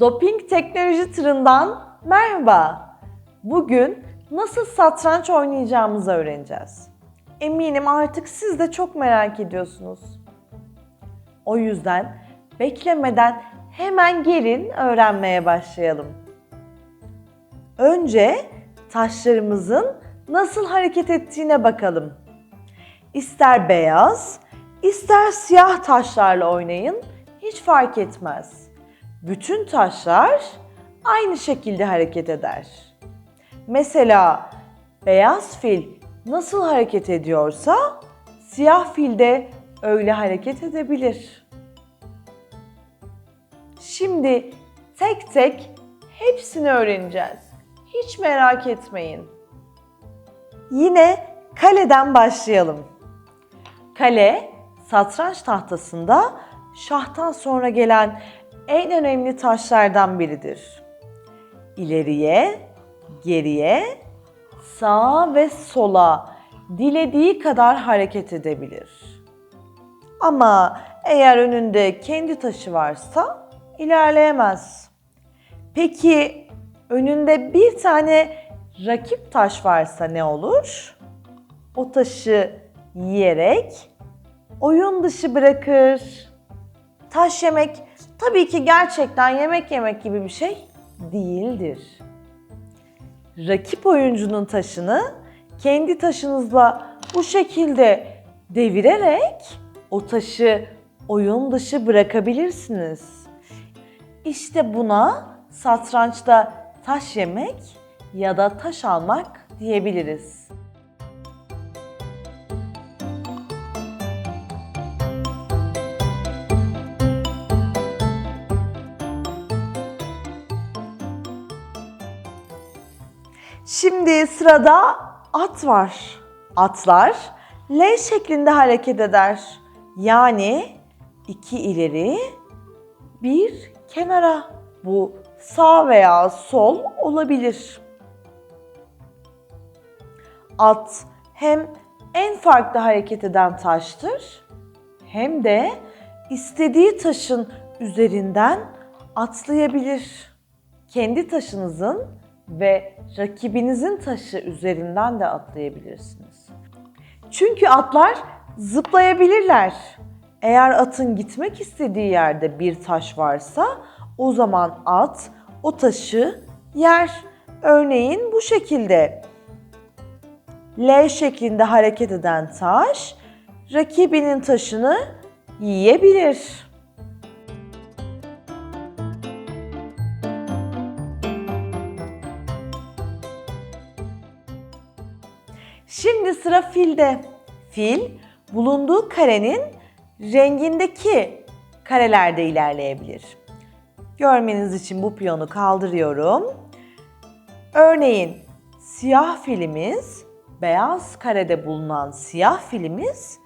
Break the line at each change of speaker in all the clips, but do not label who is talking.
Doping teknoloji tırından merhaba. Bugün nasıl satranç oynayacağımızı öğreneceğiz. Eminim artık siz de çok merak ediyorsunuz. O yüzden beklemeden hemen gelin öğrenmeye başlayalım. Önce taşlarımızın nasıl hareket ettiğine bakalım. İster beyaz, ister siyah taşlarla oynayın, hiç fark etmez. Bütün taşlar aynı şekilde hareket eder. Mesela beyaz fil nasıl hareket ediyorsa siyah fil de öyle hareket edebilir. Şimdi tek tek hepsini öğreneceğiz. Hiç merak etmeyin. Yine kaleden başlayalım. Kale, satranç tahtasında şahtan sonra gelen en önemli taşlardan biridir. İleriye, geriye, sağa ve sola dilediği kadar hareket edebilir. Ama eğer önünde kendi taşı varsa ilerleyemez. Peki önünde bir tane rakip taş varsa ne olur? O taşı yiyerek oyun dışı bırakır. Taş yemek tabii ki gerçekten yemek yemek gibi bir şey değildir. Rakip oyuncunun taşını kendi taşınızla bu şekilde devirerek o taşı oyun dışı bırakabilirsiniz. İşte buna satrançta taş yemek ya da taş almak diyebiliriz. Şimdi sırada at var. Atlar L şeklinde hareket eder. Yani iki ileri, bir kenara. Bu sağ veya sol olabilir. At hem en farklı hareket eden taştır hem de istediği taşın üzerinden atlayabilir. Kendi taşınızın ve rakibinizin taşı üzerinden de atlayabilirsiniz. Çünkü atlar zıplayabilirler. Eğer atın gitmek istediği yerde bir taş varsa o zaman at o taşı yer. Örneğin bu şekilde. L şeklinde hareket eden taş rakibinin taşını yiyebilir. Sıra filde. Fil bulunduğu karenin rengindeki karelerde ilerleyebilir. Görmeniz için bu piyonu kaldırıyorum. Örneğin siyah filimiz, beyaz karede bulunan siyah filimiz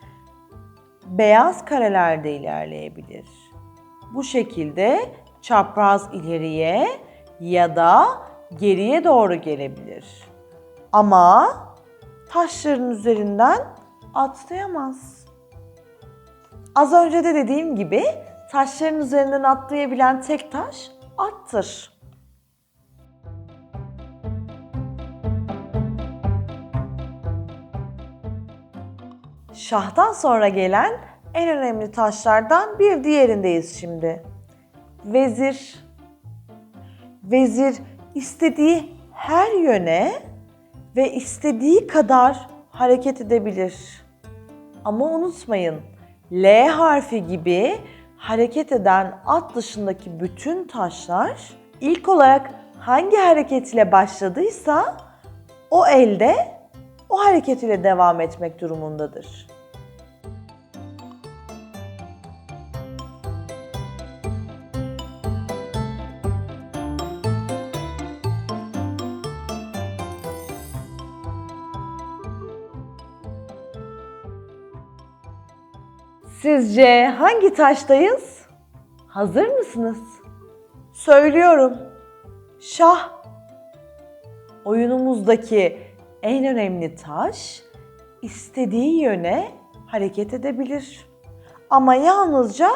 beyaz karelerde ilerleyebilir. Bu şekilde çapraz ileriye ya da geriye doğru gelebilir. Ama taşların üzerinden atlayamaz. Az önce de dediğim gibi taşların üzerinden atlayabilen tek taş attır. Şahtan sonra gelen en önemli taşlardan bir diğerindeyiz şimdi. Vezir. Vezir istediği her yöne ve istediği kadar hareket edebilir. Ama unutmayın, L harfi gibi hareket eden at dışındaki bütün taşlar ilk olarak hangi hareket ile başladıysa o elde o hareket ile devam etmek durumundadır. Sizce hangi taştayız? Hazır mısınız? Söylüyorum. Şah. Oyunumuzdaki en önemli taş istediği yöne hareket edebilir. Ama yalnızca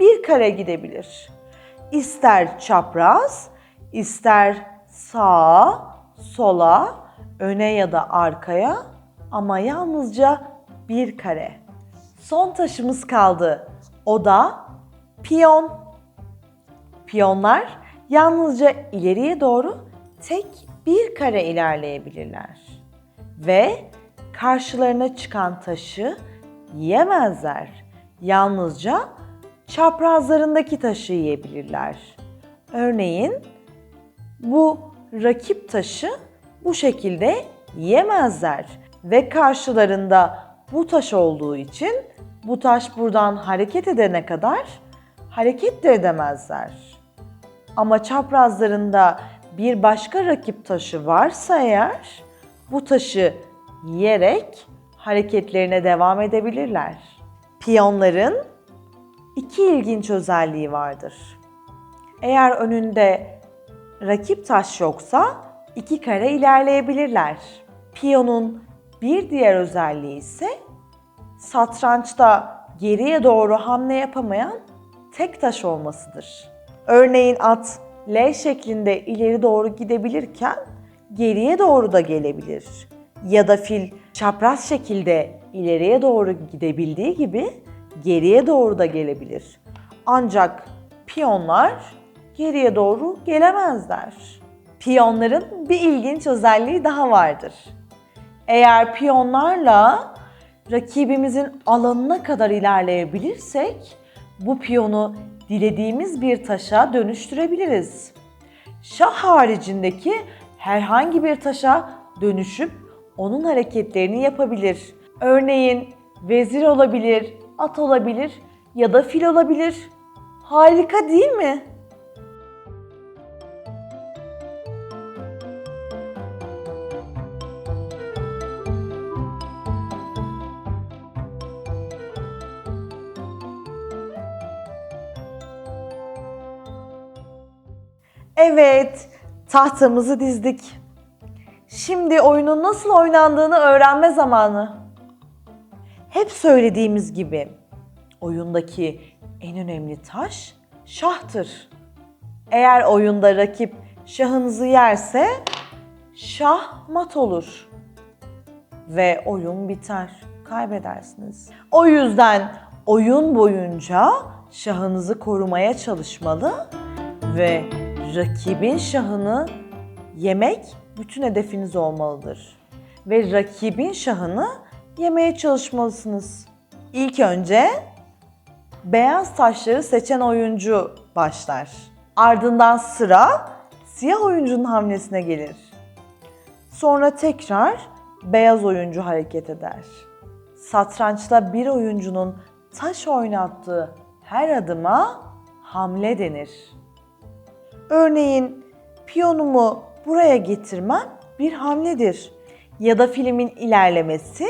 bir kare gidebilir. ister çapraz, ister sağa, sola, öne ya da arkaya ama yalnızca bir kare. Son taşımız kaldı. O da piyon. Piyonlar yalnızca ileriye doğru tek bir kare ilerleyebilirler. Ve karşılarına çıkan taşı yiyemezler. Yalnızca çaprazlarındaki taşı yiyebilirler. Örneğin bu rakip taşı bu şekilde yiyemezler ve karşılarında bu taş olduğu için bu taş buradan hareket edene kadar hareket de edemezler. Ama çaprazlarında bir başka rakip taşı varsa eğer bu taşı yiyerek hareketlerine devam edebilirler. Piyonların iki ilginç özelliği vardır. Eğer önünde rakip taş yoksa iki kare ilerleyebilirler. Piyonun bir diğer özelliği ise satrançta geriye doğru hamle yapamayan tek taş olmasıdır. Örneğin at L şeklinde ileri doğru gidebilirken geriye doğru da gelebilir. Ya da fil çapraz şekilde ileriye doğru gidebildiği gibi geriye doğru da gelebilir. Ancak piyonlar geriye doğru gelemezler. Piyonların bir ilginç özelliği daha vardır. Eğer piyonlarla rakibimizin alanına kadar ilerleyebilirsek bu piyonu dilediğimiz bir taşa dönüştürebiliriz. Şah haricindeki herhangi bir taşa dönüşüp onun hareketlerini yapabilir. Örneğin vezir olabilir, at olabilir ya da fil olabilir. Harika değil mi? Evet, tahtamızı dizdik. Şimdi oyunun nasıl oynandığını öğrenme zamanı. Hep söylediğimiz gibi oyundaki en önemli taş şahtır. Eğer oyunda rakip şahınızı yerse şah mat olur ve oyun biter, kaybedersiniz. O yüzden oyun boyunca şahınızı korumaya çalışmalı ve rakibin şahını yemek bütün hedefiniz olmalıdır. Ve rakibin şahını yemeye çalışmalısınız. İlk önce beyaz taşları seçen oyuncu başlar. Ardından sıra siyah oyuncunun hamlesine gelir. Sonra tekrar beyaz oyuncu hareket eder. Satrançta bir oyuncunun taş oynattığı her adıma hamle denir. Örneğin piyonumu buraya getirmem bir hamledir. Ya da filmin ilerlemesi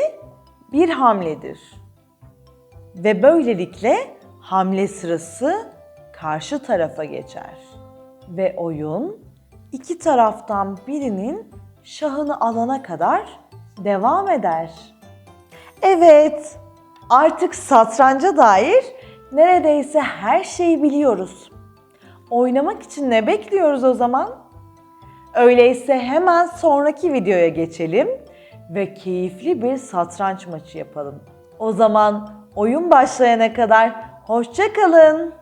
bir hamledir. Ve böylelikle hamle sırası karşı tarafa geçer. Ve oyun iki taraftan birinin şahını alana kadar devam eder. Evet, artık satranca dair neredeyse her şeyi biliyoruz. Oynamak için ne bekliyoruz o zaman? Öyleyse hemen sonraki videoya geçelim ve keyifli bir satranç maçı yapalım. O zaman oyun başlayana kadar hoşça kalın.